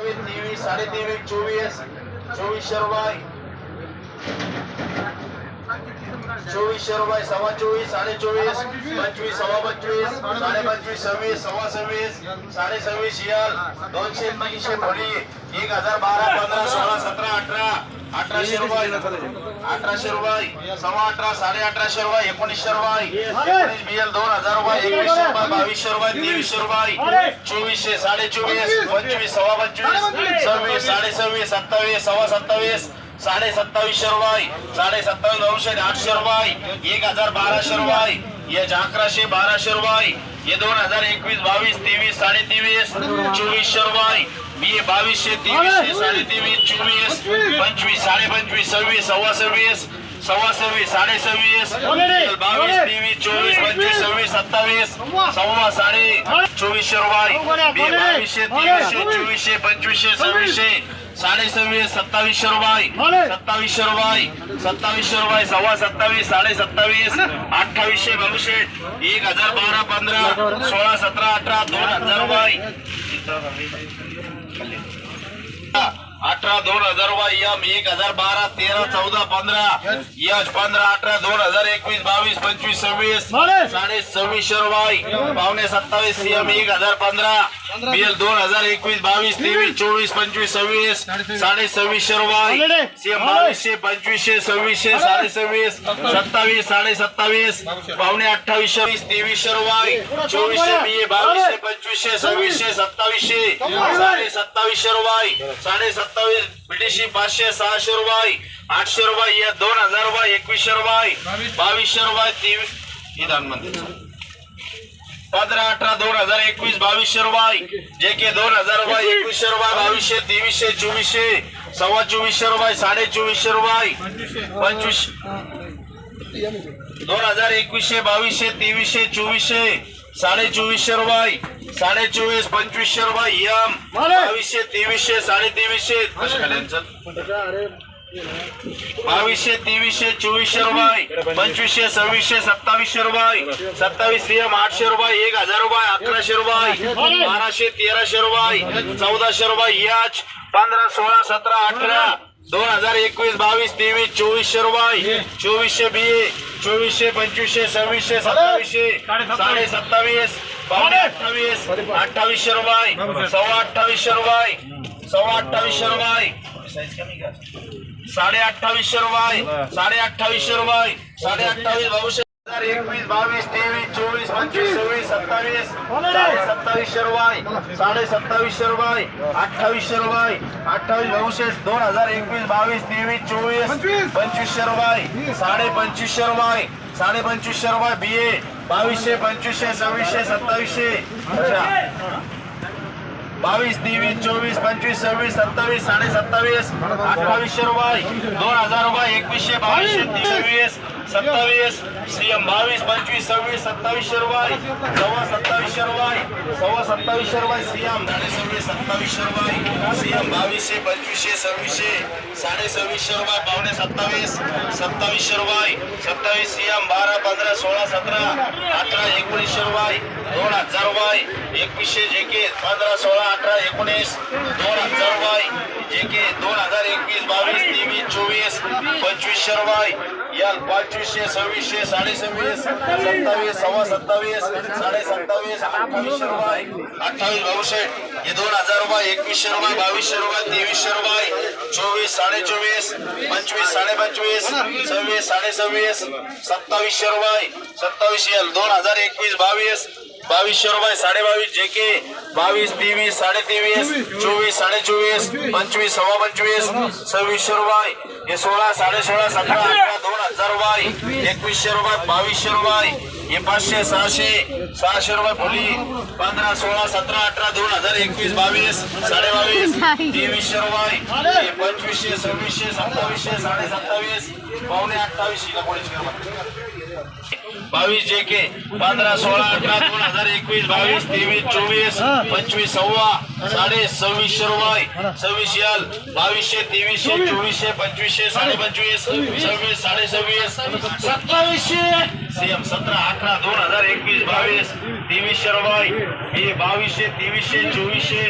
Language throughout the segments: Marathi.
तेवीस साडे तेवीस चोवीस चोवीस शर्वाई. चोवीस रुपये सव्वा चोवीस साडे चोवीस पंचवीस सव्वा पंचवीस साडे पंचवीस सव्वीस सव्वा सव्वीस साडे सव्वीस यल दोनशे तीनशे खोली एक हजार बारा पंधरा सोळा सतरा अठरा अठराशे रुपये अठराशे रुपये सव्वा अठरा साडे अठराशे रुपये एकोणीसशे रुपये एकोणीस बियल दोन हजार रुपये एकवीसशे रुपये बावीसशे रुपये तेवीसशे रुपये चोवीसशे साडे चोवीस पंचवीस सव्वा पंचवीस सव्वीस साडे सव्वीस सत्तावीस सव्वा सत्तावीस साडे सत्तावीसशे रुपये साडे सत्तावीस नऊशे आठशे रुपये एक हजार बाराशे रुपये याचे अकराशे बाराशे रुपये हे दोन हजार एकवीस बावीस तेवीस साडे तेवीस चोवीसशे रुपये बी बावीसशे तेवीसशे साडे तेवीस चोवीस पंचवीस साडे पंचवीस सव्वीस सव्वा सव्वीस सव्वा सव्वीस साडे सव्वीस बावीस तेवीस चोवीस पंचवीस सव्वीस सत्तावीस सव्वा साडे चोवीसशे रुपये बी बावीसशे तेवीसशे चोवीसशे पंचवीसशे सव्वीसशे साडे सव्वीस सत्तावीसशे रुपये. सत्तावीसशे रुपये. सत्तावीसशे रुपये सव्वा सत्तावीस साडे सत्तावीस अठ्ठावीसशे बावीसशे एक हजार बारा पंधरा सोळा सतरा अठरा दोन हजार रुपये. अठरा दोन हजार रुपये यम एक हजार बारा तेरा चौदा पंधरा यश पंधरा अठरा दोन हजार एकवीस बावीस पंचवीस सव्वीस साडे सव्वीसशे रुपये. पावणे सत्तावीस सीएम एक हजार पंधरा बीएल दोन हजार एकवीस बावीस तेवीस चोवीस पंचवीस सव्वीस साडे सव्वीसशे रुपये. बावीसशे पंचवीसशे सव्वीसशे साडे सव्वीस सत्तावीस. साडे सत्तावीस पावणे अठ्ठावीसशे वीस तेवीसशे रुपये. चोवीसशे बी बावीसशे पंचवीसशे सव्वीसशे सत्तावीसशे साडे सत्तावीसशे रुपये. साडे सत्तावीस ब्रिटिशी पाचशे सहाशे रुपये. आठशे रुपये या दोन हजार रुपये एकवीसशे रुपये. बावीसशे रुपये तेवीस. विधानमंत्री पंधरा अठरा दोन हजार एकवीस बावीसशे रुपये. जे के दोन हजार रुपये एकवीसशे रुपये बावीसशे तेवीसशे चोवीसशे सव्वा चोवीसशे रुपये साडे चोवीसशे रुपये. पंचवीस. दोन हजार एकवीसशे बावीसशे तेवीसशे चोवीसशे साडे चोवीसशे रुपये. साडे चोवीस पंचवीसशे रुपये यम. बावीसशे तेवीसशे साडे तेवीसशे बावीसशे तेवीसशे चोवीसशे रुपये पंचवीसशे सव्वीसशे सत्तावीसशे रुपये सत्तावीस सीएम आठशे रुपये एक हजार रुपये अकराशे रुपये बाराशे तेराशे रुपये चौदाशे रुपये याच पंधरा सोळा सतरा अठरा दोन हजार एकवीस बावीस तेवीस चोवीसशे रुपये चोवीसशे बी चोवीसशे पंचवीसशे सव्वीसशे सत्तावीसशे साडे सत्तावीस पावणे अठ्ठावीस अठ्ठावीसशे रुपये सव्वा अठ्ठावीसशे रुपये सव्वा अठ्ठावीसशे रुपये. साडे अठ्ठावीसशे रुपये. साडे अठ्ठावीसशे रुपये. साडे अठ्ठावीस बावीसशे हजार एकवीस बावीस तेवीस चोवीस पंचवीस सव्वीस सत्तावीस. साडे सत्तावीसशे रुपये. साडे सत्तावीसशे रुपये. अठ्ठावीसशे रुपये. अठ्ठावीस बावीसशे दोन हजार एकवीस बावीस तेवीस चोवीस. पंचवीसशे रुपये. साडे पंचवीसशे रुपये. साडे पंचवीसशे रुपये बी ए बावीसशे पंचवीसशे सव्वीसशे सत्तावीसशे. अच्छा. बावीस तेवीस चोवीस पंचवीस सव्वीस सत्तावीस साडे सत्तावीस अठ्ठावीसशे रुपये दोन हजार रुपये एकवीसशे बावीसशे तेवीस. सत्तावीस सीएम बावीस पंचवीस सव्वीस सत्तावीस शर्वाई सव्वा सत्तावीस शर्वाई सव्वा सत्तावीस शर्वाई सीएम साडे सव्वीस सत्तावीस रुपये सीएम बावीसशे पंचवीसशे सव्वीसशे साडे सव्वीसशे रुपये पावणे सत्तावीस सत्तावीस शर्वाई सत्तावीस सीएम बारा पंधरा सोळा सतरा अठरा एकोणीस शर्वाई दोन हजार वाय एकवीसशे जेके पंधरा सोळा अठरा एकोणीस दोन हजार वाय जे के दोन पंचवीसशे रुपये या पंचवीसशे सव्वीसशे साडे सव्वीस सत्तावीस सव्वा सत्तावीस साडे सत्तावीस अठ्ठावीसशे रुपये अठ्ठावीस बावीसशे हे दोन हजार रुपये एकवीसशे रुपये बावीसशे रुपये तेवीसशे रुपये चोवीस साडे चोवीस पंचवीस साडे पंचवीस सव्वीस साडे सव्वीस सत्तावीसशे रुपये सत्तावीस दोन हजार एकवीस बावीस बावीसशे रुपये साडे बावीस जे के बावीस तेवीस साडे तेवीस चोवीस साडे चोवीस पंचवीस सव्वा पंचवीस सव्वीसशे रुपये. हे सोळा साडे सोळा सतरा अठरा दोन हजार रुपये. एकवीसशे रुपये बावीसशे रुपये. हे पाचशे सहाशे सहाशे रुपये फुली. पंधरा सोळा सतरा अठरा दोन हजार एकवीस बावीस साडे बावीस तेवीसशे रुपये. हे पंचवीसशे सव्वीसशे सत्तावीसशे साडे सत्तावीस पावणे अठ्ठावीसशे का बावीस जे के पंधरा सोळा अठरा दोन हजार एकवीस बावीस तेवीस चोवीस पंचवीस सव्वा साडे सव्वीसशे रुपये. सव्वीस यल बावीसशे तेवीसशे चोवीसशे पंचवीसशे साडे पंचवीस सव्वीस. साडे सव्वीस सत्तावीसशे. सीएम सतरा अठरा दोन हजार एकवीस बावीस तेवीसशे रुपये. बावीसशे तेवीसशे चोवीसशे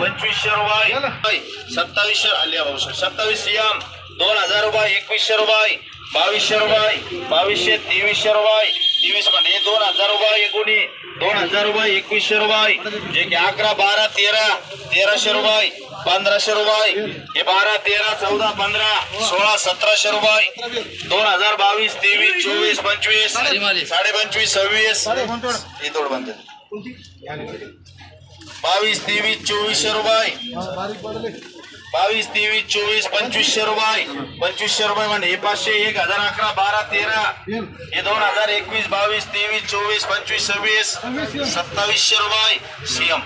पंचवीसशे रुपये. सत्तावीसशे आल्या भाऊ सत्तावीस सीएम दोन हजार रुपये एकवीसशे रुपये. बावीसशे रुपये बावीसशे तेवीसशे रुपये तेवीस म्हणजे दोन हजार रुपये एकोणी दोन हजार रुपये एकवीसशे रुपये. जे की अकरा बारा तेरा तेराशे रुपये पंधराशे रुपये. हे बारा तेरा चौदा पंधरा सोळा सतराशे रुपये. दोन हजार बावीस तेवीस चोवीस पंचवीस साडे पंचवीस सव्वीस. हे तोड बंद. बावीस तेवीस चोवीसशे रुपये. बावीस तेवीस चोवीस पंचवीसशे रुपये पंचवीसशे रुपये म्हणजे हे पाचशे एक हजार अकरा बारा तेरा. हे दोन हजार एकवीस बावीस तेवीस चोवीस पंचवीस सव्वीस सत्तावीसशे रुपये सीएम.